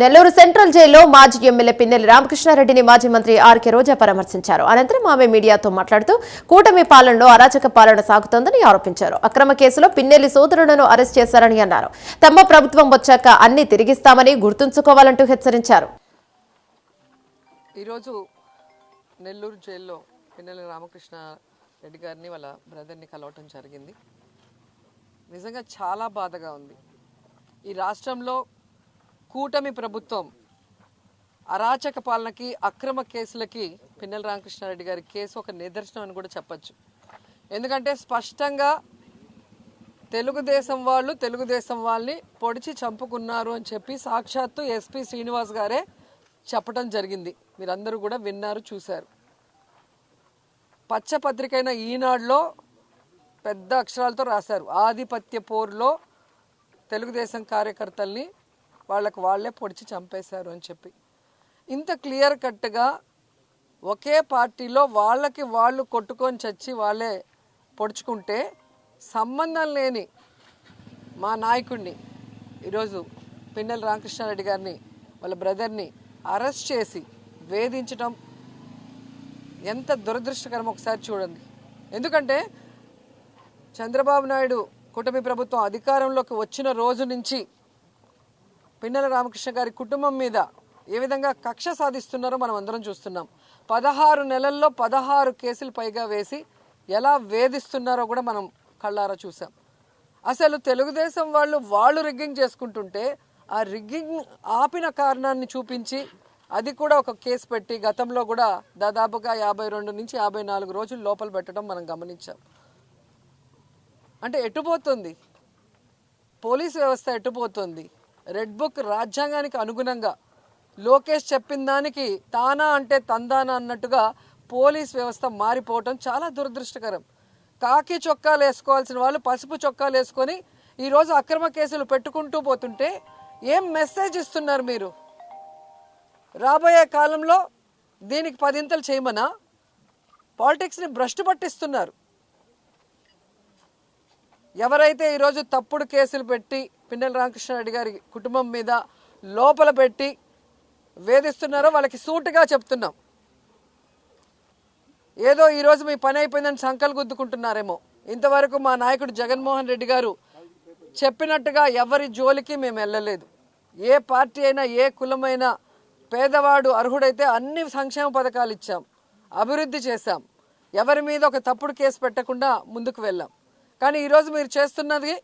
Nellore central జైల్లో మాజీ MLA Pinnelli రామకృష్ణారెడ్డిని మాజీ మంత్రి ఆర్కే రోజా పరామర్శించారు. అనంతరం ఆమె మీడియాతో మాట్లాడుతూ కూటమి పాలనలో అరాచక పాలన సాగుతోందని ఆరోపించారు. అక్రమ కేసులో పిన్నెల్లి సోదరులను అరెస్ట్ చేశారని అన్నారు. తమ ప్రభుత్వం వచ్చాక అన్ని తిరిగిస్తామని గుర్తుంచుకోవాలంటూ హెచ్చరించారు. ఈరోజు నెల్లూరు జైల్లో పిన్నెల్లి రామకృష్ణ రెడ్డి గారిని వాళ్ళ బ్రదర్ని కలవటం జరిగింది. నిజంగా చాలా బాధగా ఉంది. ఈ రాష్ట్రంలో కూటమి ప్రభుత్వం అరాచక పాలనకి అక్రమ కేసులకి పిన్నెల రామకృష్ణారెడ్డి గారి కేసు ఒక నిదర్శనం అని కూడా చెప్పచ్చు. ఎందుకంటే స్పష్టంగా తెలుగుదేశం వాళ్ళు తెలుగుదేశం వాళ్ళని పొడిచి చంపుకున్నారు అని చెప్పి సాక్షాత్తు ఎస్పి శ్రీనివాస్ గారే చెప్పడం జరిగింది. మీరందరూ కూడా విన్నారు చూశారు. పచ్చపత్రికైన ఈనాడులో పెద్ద అక్షరాలతో రాశారు. ఆధిపత్య పోరులో తెలుగుదేశం కార్యకర్తల్ని వాళ్ళకు వాళ్ళే పొడిచి చంపేశారు అని చెప్పి. ఇంత క్లియర్ కట్గా ఒకే పార్టీలో వాళ్ళకి వాళ్ళు కొట్టుకొని చచ్చి వాళ్ళే పొడుచుకుంటే సంబంధం లేని మా నాయకుడిని ఈరోజు పిన్నెల రామకృష్ణారెడ్డి గారిని వాళ్ళ బ్రదర్ని అరెస్ట్ చేసి వేధించడం ఎంత దురదృష్టకరం ఒకసారి చూడండి. ఎందుకంటే చంద్రబాబు నాయుడు కూటమి ప్రభుత్వం అధికారంలోకి వచ్చిన రోజు నుంచి పిన్నెల రామకృష్ణ గారి కుటుంబం మీద ఏ విధంగా కక్ష సాధిస్తున్నారో మనం అందరం చూస్తున్నాం. పదహారు నెలల్లో పదహారు కేసులు పైగా వేసి ఎలా వేధిస్తున్నారో కూడా మనం కళ్ళారా చూసాం అసలు తెలుగుదేశం వాళ్ళు వాళ్ళు రిగ్గింగ్ చేసుకుంటుంటే ఆ రిగ్గింగ్ ఆపిన కారణాన్ని చూపించి అది కూడా ఒక కేసు పెట్టి గతంలో కూడా దాదాపుగా యాభై రెండు నుంచి యాభై నాలుగు రోజులు లోపల పెట్టడం మనం గమనించాం. అంటే ఎటుపోతుంది? పోలీస్ వ్యవస్థ ఎటుపోతుంది? రెడ్ బుక్ రాజ్యాంగానికి అనుగుణంగా లోకేష్ చెప్పిన దానికి తానా అంటే తందానా అన్నట్టుగా పోలీస్ వ్యవస్థ మారిపోవటం చాలా దురదృష్టకరం. కాకి చొక్కాలు వేసుకోవాల్సిన వాళ్ళు పసుపు చొక్కాలు వేసుకొని ఈరోజు అక్రమ కేసులు పెట్టుకుంటూ పోతుంటే ఏం మెసేజ్ ఇస్తున్నారు మీరు? రాబోయే కాలంలో దీనికి పదింతలు చేయమనా? పాలిటిక్స్ని భ్రష్టు పట్టిస్తున్నారు. ఎవరైతే ఈరోజు తప్పుడు కేసులు పెట్టి పిన్నెల రామకృష్ణారెడ్డి గారి కుటుంబం మీద లోపల పెట్టి వేధిస్తున్నారో వాళ్ళకి సూటుగా చెప్తున్నాం. ఏదో ఈరోజు మీ పని అయిపోయిందని సంకలు గుద్దుకుంటున్నారేమో. ఇంతవరకు మా నాయకుడు జగన్మోహన్ రెడ్డి గారు చెప్పినట్టుగా ఎవరి జోలికి మేము వెళ్ళలేదు. ఏ పార్టీ అయినా ఏ కులమైనా పేదవాడు అర్హుడైతే అన్ని సంక్షేమ పథకాలు ఇచ్చాం. అభివృద్ధి చేశాం. ఎవరి మీద ఒక తప్పుడు కేసు పెట్టకుండా ముందుకు వెళ్ళాం. కానీ ఈరోజు మీరు చేస్తున్నది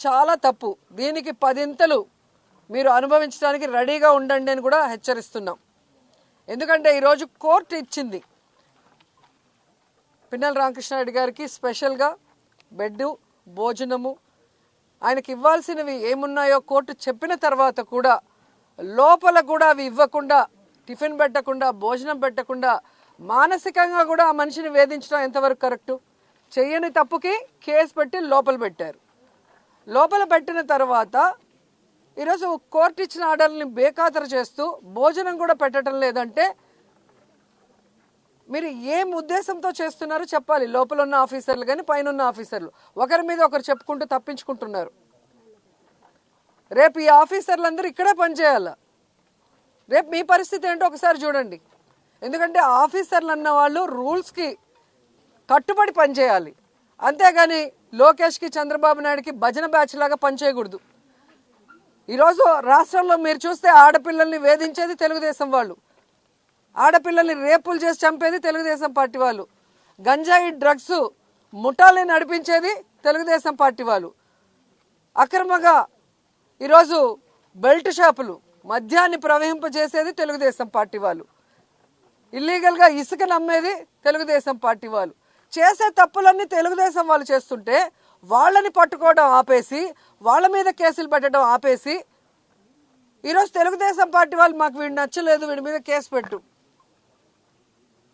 చాలా తప్పు. దీనికి పదింతలు మీరు అనుభవించడానికి రెడీగా ఉండండి అని కూడా హెచ్చరిస్తున్నాం. ఎందుకంటే ఈరోజు కోర్టు ఇచ్చింది. పిన్నెల రామకృష్ణారెడ్డి గారికి స్పెషల్గా బెడ్ భోజనము ఆయనకి ఇవ్వాల్సినవి ఏమున్నాయో కోర్టు చెప్పిన తర్వాత కూడా లోపల కూడా అవి ఇవ్వకుండా టిఫిన్ పెట్టకుండా భోజనం పెట్టకుండా మానసికంగా కూడా ఆ మనిషిని వేధించడం ఎంతవరకు కరెక్టు? చేయని తప్పుకి కేసు పెట్టి లోపల పెట్టారు. లోపల పెట్టిన తర్వాత ఈరోజు కోర్టు ఇచ్చిన ఆర్డర్ని బేఖాతరు చేస్తూ భోజనం కూడా పెట్టడం లేదంటే మీరు ఏం ఉద్దేశంతో చేస్తున్నారో చెప్పాలి. లోపల ఉన్న ఆఫీసర్లు కానీ పైన ఉన్న ఆఫీసర్లు. ఒకరి మీద ఒకరు చెప్పుకుంటూ తప్పించుకుంటున్నారు. రేపు ఈ ఆఫీసర్లందరూ ఇక్కడే పనిచేయాల? రేపు మీ పరిస్థితి ఏంటో ఒకసారి చూడండి. ఎందుకంటే ఆఫీసర్లు అన్న వాళ్ళు రూల్స్కి కట్టుబడి పనిచేయాలి. అంతేగాని లోకేష్కి చంద్రబాబు నాయుడుకి భజన బ్యాచ్ లాగా పనిచేయకూడదు. ఈరోజు రాష్ట్రంలో మీరు చూస్తే ఆడపిల్లల్ని వేధించేది తెలుగుదేశం వాళ్ళు. ఆడపిల్లల్ని రేపులు చేసి చంపేది తెలుగుదేశం పార్టీ వాళ్ళు. గంజాయి డ్రగ్స్ ముఠాల్ని నడిపించేది తెలుగుదేశం పార్టీ వాళ్ళు. అక్రమంగా ఈరోజు బెల్ట్ షాపులు మద్యాన్ని ప్రవహింపజేసేది తెలుగుదేశం పార్టీ వాళ్ళు. ఇల్లీగల్గా ఇసుక నమ్మేది తెలుగుదేశం పార్టీ వాళ్ళు. చేసే తప్పులన్నీ తెలుగుదేశం వాళ్ళు చేస్తుంటే వాళ్ళని పట్టుకోవడం ఆపేసి వాళ్ళ మీద కేసులు పెట్టడం ఆపేసి ఈరోజు తెలుగుదేశం పార్టీ వాళ్ళు మాకు వీడు నచ్చలేదు వీడి మీద కేసు పెట్టు.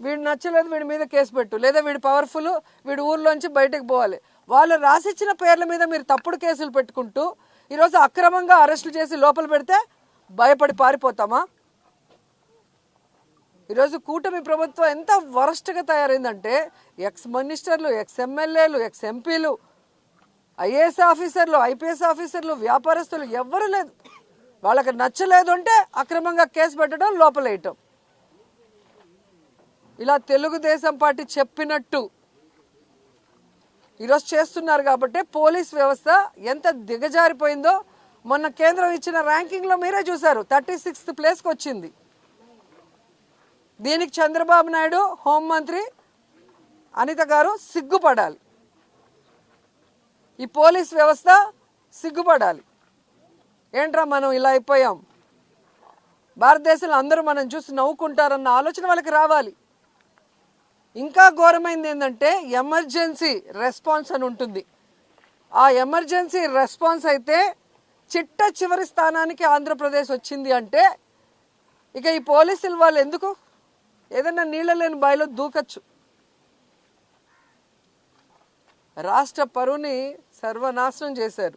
వీడు నచ్చలేదు వీడి మీద కేసు పెట్టు. లేదా వీడు పవర్ఫుల్ వీడు ఊర్లోంచి బయటకు పోవాలి. వాళ్ళు రాసిచ్చిన పేర్ల మీద మీరు తప్పుడు కేసులు పెట్టుకుంటూ ఈరోజు అక్రమంగా అరెస్టులు చేసి లోపల పెడితే భయపడి పారిపోతామా? ఈరోజు కూటమి ప్రభుత్వం ఎంత వరస్ట్గా తయారైందంటే ఎక్స్ మినిస్టర్లు ఎక్స్ ఎమ్మెల్యేలు ఎక్స్ ఎంపీలు ఐఏఎస్ ఆఫీసర్లు ఐపీఎస్ ఆఫీసర్లు వ్యాపారస్తులు ఎవ్వరూ లేదు. వాళ్ళకి నచ్చలేదు అంటే అక్రమంగా కేసు పెట్టడం లోపలేయటం. ఇలా తెలుగుదేశం పార్టీ చెప్పినట్టు ఈరోజు చేస్తున్నారు కాబట్టి పోలీస్ వ్యవస్థ ఎంత దిగజారిపోయిందో మొన్న కేంద్రం ఇచ్చిన ర్యాంకింగ్లో మీరే చూశారు. థర్టీ సిక్స్త్ ప్లేస్కి వచ్చింది దీనికి చంద్రబాబు నాయుడు హోంమంత్రి అనిత గారు సిగ్గుపడాలి. ఈ పోలీస్ వ్యవస్థ సిగ్గుపడాలి. ఏంట్రా మనం ఇలా అయిపోయాం? భారతదేశంలో అందరూ మనం చూసి నవ్వుకుంటారన్న ఆలోచన వాళ్ళకి రావాలి. ఇంకా ఘోరమైంది ఏంటంటే ఎమర్జెన్సీ రెస్పాన్స్ అని ఉంటుంది. ఆ ఎమర్జెన్సీ రెస్పాన్స్ అయితే చిట్ట చివరి స్థానానికి ఆంధ్రప్రదేశ్ వచ్చింది అంటే ఇక ఈ పోలీసులు వాళ్ళు ఎందుకు ఏదైనా నీళ్ళ లేని బావిలో దూకచ్చు. రాష్ట్ర పరువుని సర్వనాశనం చేశారు.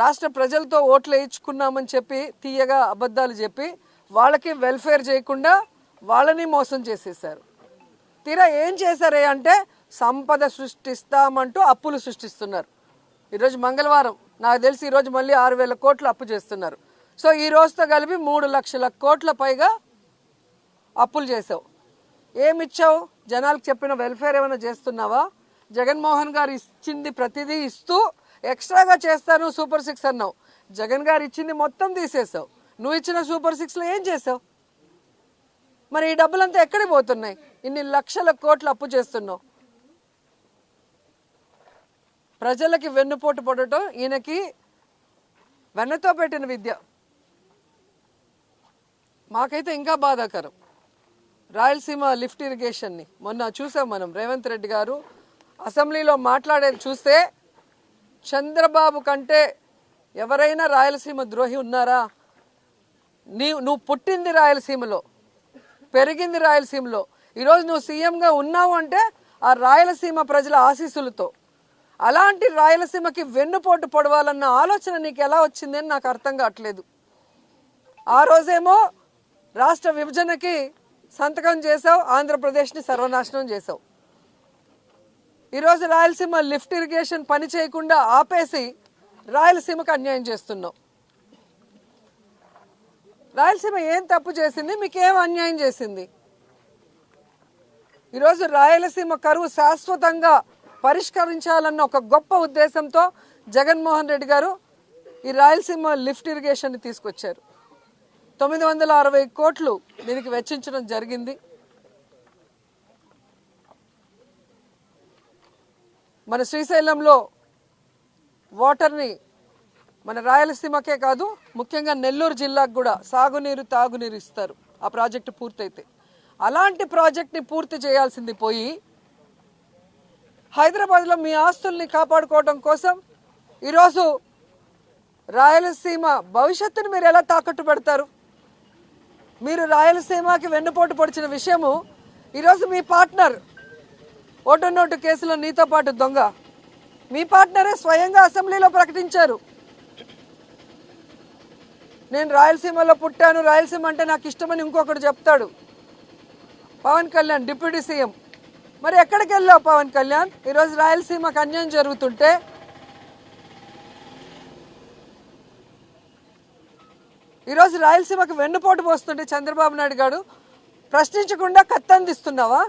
రాష్ట్ర ప్రజలతో ఓట్లు వేయించుకున్నామని చెప్పి తీయగా అబద్ధాలు చెప్పి వాళ్ళకి వెల్ఫేర్ చేయకుండా వాళ్ళని మోసం చేసేసారు తీరా ఏం చేశారే అంటే సంపద సృష్టిస్తామంటూ అప్పులు సృష్టిస్తున్నారు. ఈరోజు మంగళవారం నాకు తెలిసి ఈరోజు మళ్ళీ ఆరు వేల కోట్లు అప్పు చేస్తున్నారు. సో ఈ రోజుతో కలిపి మూడు లక్షల కోట్ల పైగా అప్పులు చేసావు. ఏమిచ్చావు? జనాలకు చెప్పిన వెల్ఫేర్ ఏమైనా చేస్తున్నావా? జగన్మోహన్ గారు ఇచ్చింది ప్రతిదీ ఇస్తూ ఎక్స్ట్రాగా చేస్తాను సూపర్ సిక్స్ అన్నావు. జగన్ గారు ఇచ్చింది మొత్తం తీసేసావు. నువ్వు ఇచ్చిన సూపర్ సిక్స్లో ఏం చేసావు? మరి ఈ డబ్బులంతా ఎక్కడికి పోతున్నాయి? ఇన్ని లక్షల కోట్లు అప్పు చేస్తున్నావు. ప్రజలకి వెన్నుపోటు పడటం ఈయనకి వెన్నతో పెట్టిన విద్య. మాకైతే ఇంకా బాధాకరం. రాయలసీమ లిఫ్ట్ ఇరిగేషన్ని మొన్న చూసాం మనం. రేవంత్ రెడ్డి గారు అసెంబ్లీలో మాట్లాడేది చూస్తే చంద్రబాబు కంటే ఎవరైనా రాయలసీమ ద్రోహి ఉన్నారా? నీ నువ్వు పుట్టింది రాయలసీమలో పెరిగింది రాయలసీమలో. ఈరోజు నువ్వు సీఎంగా ఉన్నావు అంటే ఆ రాయలసీమ ప్రజల ఆశీస్సులతో. అలాంటి రాయలసీమకి వెన్నుపోటు పొడవాలన్న ఆలోచన నీకు ఎలా వచ్చిందని నాకు అర్థం కావట్లేదు. ఆ రోజేమో రాష్ట్ర విభజనకి సంతకం చేసావు ఆంధ్రప్రదేశ్ని సర్వనాశనం చేసావు ఈరోజు రాయలసీమ లిఫ్ట్ ఇరిగేషన్ పని చేయకుండా ఆపేసి రాయలసీమకు అన్యాయం చేస్తున్నావు. రాయలసీమ ఏం తప్పు చేసింది? మీకేం అన్యాయం చేసింది? ఈరోజు రాయలసీమ కరువు శాశ్వతంగా పరిష్కరించాలన్న ఒక గొప్ప ఉద్దేశంతో జగన్మోహన్ రెడ్డి గారు ఈ రాయలసీమ లిఫ్ట్ ఇరిగేషన్ని తీసుకొచ్చారు. తొమ్మిది వందల అరవై కోట్లు దీనికి వెచ్చించడం జరిగింది. మన శ్రీశైలంలో వాటర్ని మన రాయలసీమకే కాదు ముఖ్యంగా నెల్లూరు జిల్లాకు కూడా సాగునీరు తాగునీరు ఇస్తారు. ఆ ప్రాజెక్టు పూర్తయితే. అలాంటి ప్రాజెక్ట్ని పూర్తి చేయాల్సింది పోయి హైదరాబాద్లో మీ ఆస్తుల్ని కాపాడుకోవడం కోసం ఈరోజు రాయలసీమ భవిష్యత్తును మీరు ఎలా తాకట్టు పెడతారు? మీరు రాయలసీమకి వెన్నుపోటు పొడిచిన విషయము ఈరోజు మీ పార్ట్నర్ ఓటు నోటు కేసులో నీతో పాటు దొంగ. మీ పార్ట్నరే స్వయంగా అసెంబ్లీలో ప్రకటించారు. నేను రాయలసీమలో పుట్టాను. రాయలసీమ అంటే నాకు ఇష్టమని ఇంకొకడు చెప్తాడు. Pawan Kalyan deputy CM. మరి ఎక్కడికి వెళ్ళావు పవన్ కళ్యాణ్? ఈరోజు రాయలసీమకు అన్యాయం జరుగుతుంటే ఈరోజు రాయలసీమకు వెన్నుపోటు పోస్తుంటే చంద్రబాబు నాయుడు గారు ప్రశ్నించకుండా కత్తందిస్తున్నావా?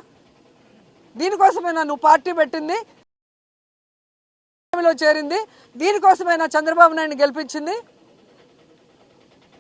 దీనికోసమైనా నువ్వు పార్టీ పెట్టింది? లో చేరింది? దీనికోసమైనా చంద్రబాబు నాయుడిని గెలిపించింది?